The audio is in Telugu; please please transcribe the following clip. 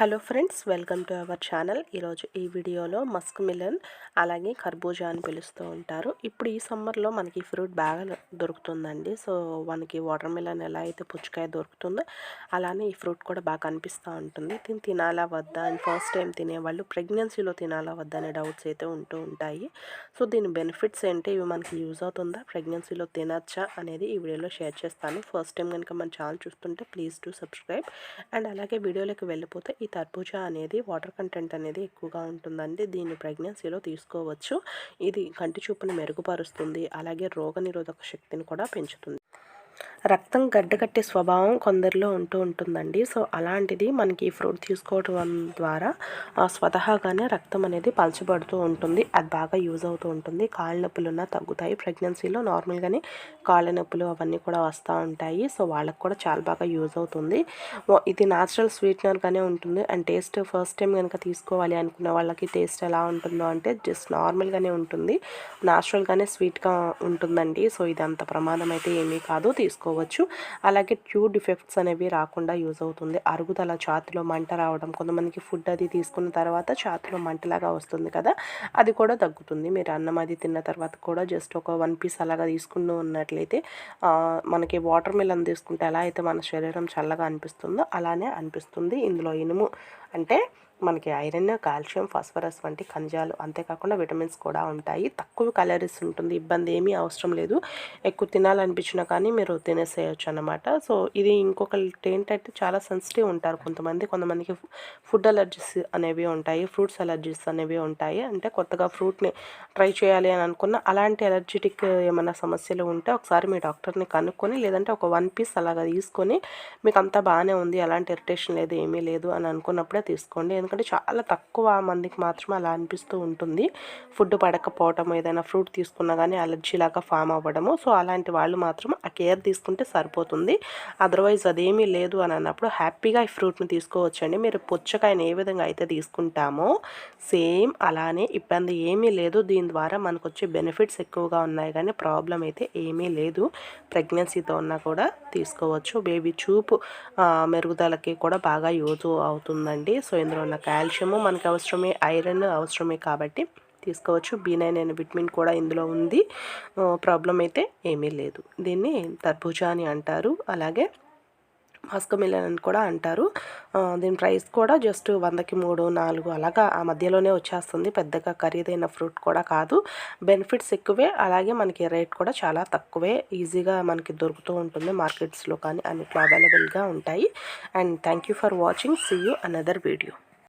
Hello friends welcome to our channel. ఈరోజు ఈ వీడియోలో మస్క్ మిలన్ అలాగే కర్బూజా అని పిలుస్తూ ఉంటారు. ఇప్పుడు ఈ సమ్మర్లో మనకి ఫ్రూట్ బాగా దొరుకుతుందండి. సో మనకి వాటర్ మిలన్ ఎలా అయితే పుచ్చకాయ దొరుకుతుందో అలానే ఈ ఫ్రూట్ కూడా బాగా కనిపిస్తూ ఉంటుంది. దీన్ని తినాలా వద్దా అని ఫస్ట్ టైం తినేవాళ్ళు ప్రెగ్నెన్సీలో తినాలా వద్దా అనే డౌట్స్ అయితే ఉంటూ ఉంటాయి. సో దీని బెనిఫిట్స్ ఏంటి? ఇవి మనకి యూజ్ అవుతుందా? ప్రెగ్నెన్సీలో తినచ్చా? అనేది ఈ వీడియోలో షేర్ చేస్తాను. ఫస్ట్ టైం కనుక మన ఛానల్ చూస్తుంటే ప్లీజ్ టు సబ్స్క్రైబ్. అండ్ అలాగే వీడియోలోకి వెళ్ళిపోతే తర్బూజా అనేది వాటర్ కంటెంట్ అనేది ఎక్కువగా ఉంటుందండి. దీన్ని ప్రెగ్నెన్సీలో తీసుకోవచ్చు. ఇది కంటి చూపును మెరుగుపరుస్తుంది. అలాగే రోగ శక్తిని కూడా పెంచుతుంది. రక్తం గడ్డకట్టే స్వభావం కొందరిలో ఉంటూ ఉంటుందండి. సో అలాంటిది మనకి ఈ ఫ్రూట్ తీసుకోవడం ద్వారా స్వతహాగానే రక్తం అనేది పలచబడుతూ ఉంటుంది. అది బాగా యూజ్ అవుతూ ఉంటుంది. కాళ్ళ నొప్పులున్నా తగ్గుతాయి. ప్రెగ్నెన్సీలో నార్మల్గానే కాళ్ళ నొప్పులు అవన్నీ కూడా వస్తూ ఉంటాయి. సో వాళ్ళకి కూడా చాలా బాగా యూజ్ అవుతుంది. ఇది న్యాచురల్ స్వీట్నర్గానే ఉంటుంది. అండ్ టేస్ట్ ఫస్ట్ టైం కనుక తీసుకోవాలి అనుకున్న వాళ్ళకి టేస్ట్ ఎలా ఉంటుందో అంటే జస్ట్ నార్మల్గానే ఉంటుంది. న్యాచురల్గానే స్వీట్గా ఉంటుందండి. సో ఇది అంత ప్రమాదం అయితే ఏమీ కాదు. తీసుకో చేసుకోవచ్చు. అలాగే ట్యూ డిఫెక్ట్స్ అనేవి రాకుండా యూజ్ అవుతుంది. అరుగుదల ఛాతిలో మంట రావడం కొంతమందికి ఫుడ్ అది తీసుకున్న తర్వాత ఛాతిలో మంటలాగా వస్తుంది కదా అది కూడా తగ్గుతుంది. మీరు అన్నం అది తిన్న తర్వాత కూడా జస్ట్ ఒక వన్ పీస్ అలాగా తీసుకుంటూ ఉన్నట్లయితే మనకి వాటర్ మిలన్ తీసుకుంటే ఎలా అయితే మన శరీరం చల్లగా అనిపిస్తుందో అలానే అనిపిస్తుంది. ఇందులో ఇనుము అంటే మనకి ఐరన్ కాల్షియం ఫాస్ఫరస్ వంటి ఖనిజాలు అంతేకాకుండా విటమిన్స్ కూడా ఉంటాయి. తక్కువ క్యాలరీస్ ఉంటుంది ఇబ్బంది ఏమీ అవసరం లేదు. ఎక్కువ తినాలనిపించినా కానీ మీరు తినేసేయచ్చు అనమాట సో ఇది ఇంకొకటి ఏంటంటే చాలా సెన్సిటివ్ ఉంటారు కొంతమంది. కొంతమందికి ఫుడ్ అలర్జీస్ అనేవి ఉంటాయి ఫ్రూట్స్ అలర్జీస్ అనేవి ఉంటాయి. అంటే కొత్తగా ఫ్రూట్ని ట్రై చేయాలి అని అనుకున్న అలాంటి ఎలర్జెటిక్ ఏమైనా సమస్యలు ఉంటే ఒకసారి మీ డాక్టర్ని కనుక్కొని లేదంటే ఒక వన్ పీస్ అలాగా తీసుకొని మీకు అంతా బాగానే ఉంది అలాంటి ఇరిటేషన్ లేదు ఏమీ లేదు అని అనుకున్నప్పుడే తీసుకోండి. ఎందుకంటే చాలా తక్కువ మందికి మాత్రమే అలా అనిపిస్తూ ఉంటుంది. ఫుడ్ పడకపోవటం ఏదైనా ఫ్రూట్ తీసుకున్నా కానీ అలర్జీ లాగా ఫామ్ అవ్వడము. సో అలాంటి వాళ్ళు మాత్రం ఆ కేర్ తీసుకుంటే సరిపోతుంది. అదర్వైజ్ అదేమీ లేదు అని అన్నప్పుడు హ్యాపీగా ఈ ఫ్రూట్ని తీసుకోవచ్చండి. మీరు పుచ్చకాయని ఏ విధంగా అయితే తీసుకుంటామో సేమ్ అలానే ఇబ్బంది ఏమీ లేదు. దీని ద్వారా మనకు వచ్చే బెనిఫిట్స్ ఎక్కువగా ఉన్నాయి కానీ ప్రాబ్లం అయితే ఏమీ లేదు. ప్రెగ్నెన్సీతో ఉన్నా కూడా తీసుకోవచ్చు. బేబీ చూపు మెరుగుదలకి కూడా బాగా యూజ్ అవుతుందండి. సో ఇందులో ఉన్న కాల్షియము మనకు అవసరమే ఐరన్ అవసరమే కాబట్టి తీసుకోవచ్చు. బీ నైన్ అనే విటమిన్ కూడా ఇందులో ఉంది. ప్రాబ్లం అయితే ఏమీ లేదు. దీన్ని తర్బూజా అని అంటారు. అలాగే మస్క్ మిలన్ అని కూడా అంటారు. దీని ప్రైస్ కూడా జస్ట్ వందకి మూడు నాలుగు అలాగా ఆ మధ్యలోనే వచ్చేస్తుంది. పెద్దగా ఖరీదైన ఫ్రూట్ కూడా కాదు. బెనిఫిట్స్ ఎక్కువే. అలాగే మనకి రేట్ కూడా చాలా తక్కువే. ఈజీగా మనకి దొరుకుతూ ఉంటుంది మార్కెట్స్లో కానీ అన్నిట్లో అవైలబుల్గా ఉంటాయి. And thank you for watching. See you another video.